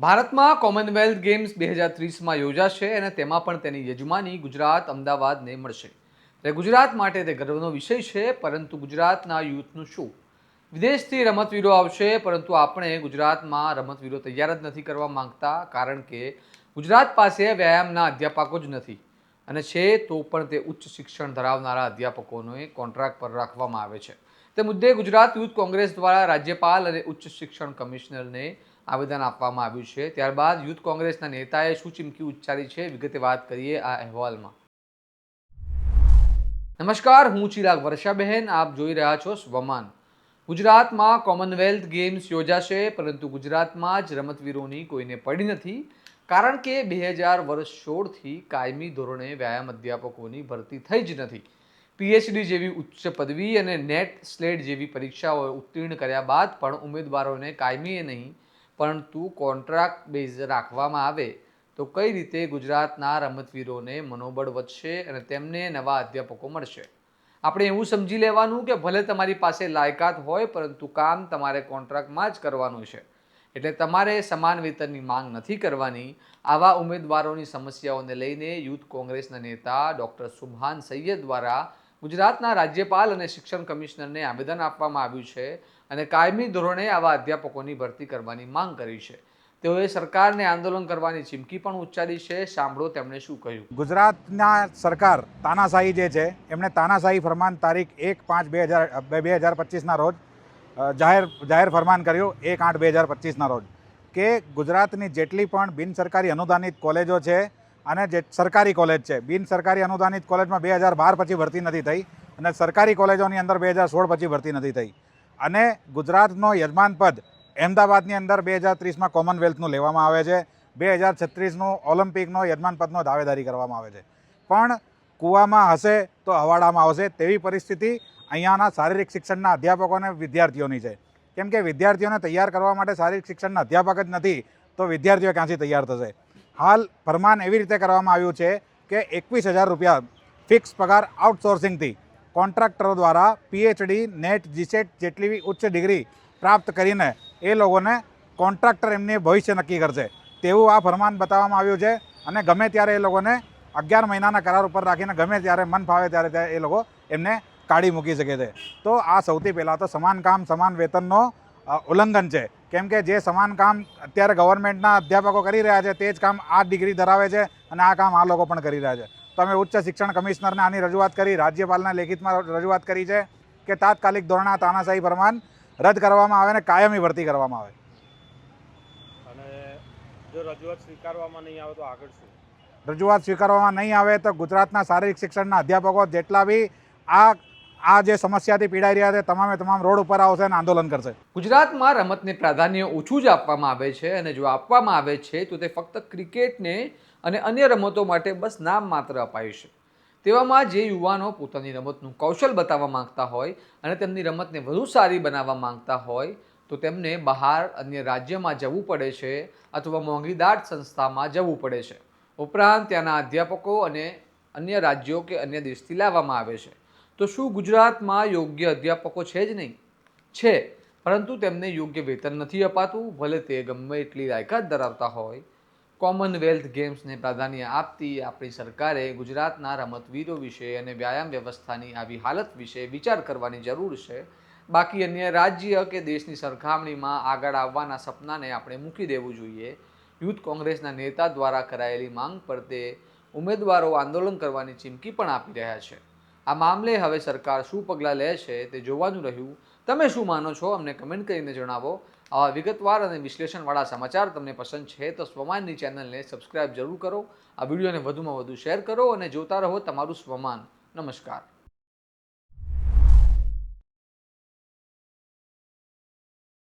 ભારતમાં Commonwealth games બે હજાર ત્રીસમાં યોજાશે અને તેમાં પણ તેની યજમાની ગુજરાત અમદાવાદને મળશે. ત્યારે ગુજરાત માટે તે ગર્વનો વિષય છે, પરંતુ ગુજરાતના યુથનું શું? વિદેશથી રમતવીરો આવશે, પરંતુ આપણે ગુજરાતમાં રમતવીરો તૈયાર જ નથી કરવા માંગતા, કારણ કે ગુજરાત પાસે વ્યાયામના અધ્યાપકો જ નથી. અને છે તો પણ તે ઉચ્ચ શિક્ષણ ધરાવનારા અધ્યાપકોને કોન્ટ્રાક્ટ પર રાખવામાં આવે છે. તે મુદ્દે ગુજરાત યુથ કોંગ્રેસ દ્વારા રાજ્યપાલ અને ઉચ્ચ શિક્ષણ કમિશનરને આવેદન આપવામાં આવ્યું છે. ત્યારબાદ યુથ કોંગ્રેસના નેતાએ શું ચીમકી ઉચ્ચારી છે? વિગતે વાત કરીએ આ અહેવાલમાં. નમસ્કાર, હું ચિરાગ વર્ષાબહેન. આપ જોઈ રહ્યા છો સ્વમાન. ગુજરાતમાં કોમનવેલ્થ ગેમ્સ યોજાશે, પરંતુ ગુજરાતમાં જ રમતવીરોની કોઈને પડી નથી, કારણ કે બે હજાર વર્ષ સોળથી કાયમી ધોરણે વ્યાયામ અધ્યાપકોની ભરતી થઈ જ નથી. પીએચડી જેવી ઉચ્ચ પદવી અને નેટ સ્લેટ જેવી પરીક્ષાઓ ઉત્તીર્ણ કર્યા બાદ પણ ઉમેદવારોને કાયમી નહીં પરંતુ કોન્ટ્રાક્ટ બેઝ રાખવામાં આવે, તો કઈ રીતે ગુજરાતના રમતવીરોને મનોબળ વધશે અને તેમને નવા અધ્યાપકો મળશે? આપણે એવું સમજી લેવાનું કે ભલે તમારી પાસે લાયકાત હોય, પરંતુ કામ તમારે કોન્ટ્રાક્ટમાં જ કરવાનું છે. એટલે તમારે સમાન વેતનની માંગ નથી કરવાની. આવા ઉમેદવારોની સમસ્યાઓને લઈને યુથ કોંગ્રેસના નેતા ડૉક્ટર સુભાન સૈયદ દ્વારા ગુજરાતના રાજ્યપાલ અને શિક્ષણ કમિશનરને આવેદન આપવામાં આવ્યું છે અને કાયમી ધોરણે આવા અધ્યાપકોની ભરતી કરવાની માંગ કરી છે. તેઓએ સરકારને આંદોલન કરવાની ચીમકી પણ ઉચ્ચારી છે. સાંભળો તેમણે શું કહ્યું. ગુજરાતના સરકાર તાનાશાહી જે છે, એમણે તાનાશાહી ફરમાન તારીખ એક પાંચ બે હજાર બે હજાર પચીસના રોજ જાહેર જાહેર ફરમાન કર્યું એક આઠ બે હજાર પચીસના રોજ કે ગુજરાતની જેટલી પણ બિન સરકારી અનુદાનિત કોલેજો છે અને જે સરકારી કોલેજ છે, બિન સરકારી અનુદાનિત કોલેજમાં બે હજાર બાર પછી ભરતી નથી થઈ અને સરકારી કોલેજોની અંદર બે હજાર સોળ પછી ભરતી નથી થઈ. અને ગુજરાતનો યજમાન પદ અહેમદાબાદની અંદર બે હજાર ત્રીસમાં કોમનવેલ્થનું લેવામાં આવે છે, બે હજાર છત્રીસનું ઓલિમ્પિકનો યજમાન પદનો દાવેદારી કરવામાં આવે છે. પણ કૂવામાં હશે તો હવાડામાં આવશે તેવી પરિસ્થિતિ અહીંયાના શારીરિક શિક્ષણના અધ્યાપકો અને વિદ્યાર્થીઓની છે. કેમ કે વિદ્યાર્થીઓને તૈયાર કરવા માટે શારીરિક શિક્ષણના અધ્યાપક જ નથી, તો વિદ્યાર્થીઓ ક્યાંથી તૈયાર થશે? હાલ ફરમાન એવી રીતે કરવામાં આવ્યું છે કે એકવીસ હજાર રૂપિયા ફિક્સ પગાર આઉટસોર્સિંગથી કોન્ટ્રાક્ટરો દ્વારા પીએચડી નેટ જીસેટ જેટલી ઉચ્ચ ડિગ્રી પ્રાપ્ત કરીને એ લોકોને કોન્ટ્રાક્ટર એમની ભવિષ્ય નક્કી કરશે. તેવું આ ફરમાન બતાવવામાં આવ્યું છે અને ગમે ત્યારે એ લોકોને અગિયાર મહિનાના કરાર ઉપર રાખીને ગમે ત્યારે મન ફાવે ત્યારે એ લોકો એમને કાઢી મૂકી શકે છે. તો આ સૌથી પહેલાં તો સમાન કામ, સમાન વેતનનો ઉલ્લંઘન છે. કેમ કે જે સમાન કામ અત્યારે ગવર્મેન્ટના અધ્યાપકો કરી રહ્યા છે તે જ કામ આ ડિગ્રી ધરાવે છે અને આ કામ આ લોકો પણ કરી રહ્યા છે. તો અમે ઉચ્ચ શિક્ષણ કમિશનરને આની રજૂઆત કરી રાજ્યપાલના લેખિતમાં રજૂઆત કરી છે કે તાત્કાલિક ધોરણે આ તાનાશાહી પ્રમાણ રદ કરવામાં આવે અને કાયમી ભરતી કરવામાં આવે. અને જો રજૂઆત સ્વીકારવામાં નહીં આવે તો આગળ શું? રજૂઆત સ્વીકારવામાં નહીં આવે તો ગુજરાતના શારીરિક શિક્ષણના અધ્યાપકો જેટલા બી આ આ જે સમસ્યાથી પીડાઈ રહ્યા છે, તમામે તમામ રોડ ઉપર આવશે અને આંદોલન કરશે. ગુજરાતમાં રમતને પ્રાધાન્ય ઓછું જ આપવામાં આવે છે અને જો આપવામાં આવે છે, તો તે ફક્ત ક્રિકેટને અને અન્ય રમતો માટે બસ નામ માત્ર અપાયું છે. તેવામાં જે યુવાનો પોતાની રમતનું કૌશલ બતાવવા માંગતા હોય અને તેમની રમતને વધુ સારી બનાવવા માંગતા હોય, તો તેમને બહાર અન્ય રાજ્યમાં જવું પડે છે અથવા મોંઘીદાટ સંસ્થામાં જવું પડે છે. ઉપરાંત ત્યાંના અધ્યાપકો અને અન્ય રાજ્યો કે અન્ય દેશથી લાવવામાં આવે છે. તો શું ગુજરાતમાં યોગ્ય અધ્યાપકો છે જ નહીં? છે, પરંતુ તેમને યોગ્ય વેતન નથી અપાતું, ભલે તે ગમે એટલી લાયકાત ધરાવતા હોય. કોમનવેલ્થ ગેમ્સને પ્રાધાન્ય આપતી આપણી સરકારે ગુજરાતના રમતવીરો વિશે અને વ્યાયામ વ્યવસ્થાની આવી હાલત વિશે વિચાર કરવાની જરૂર છે. બાકી અન્ય રાજ્ય કે દેશની સરખામણીમાં આગળ આવવાના સપનાને આપણે મૂકી દેવું જોઈએ. યુથ કોંગ્રેસના નેતા દ્વારા કરાયેલી માંગ પર તે ઉમેદવારો આંદોલન કરવાની ચીમકી પણ આપી રહ્યા છે. આ મામલે હવે સરકાર શું પગલાં લે છે તે જોવાનું રહ્યું. તમે શું માનો છો? અમને કમેન્ટ કરીને જણાવો. આવા વિગતવાર અને વિશ્લેષણવાળા સમાચાર તમને પસંદ છે તો સ્વમાનની ચેનલને સબસ્ક્રાઇબ જરૂર કરો. આ વિડીયોને વધુમાં વધુ શેર કરો અને જોતા રહો તમારું સ્વમાન. નમસ્કાર.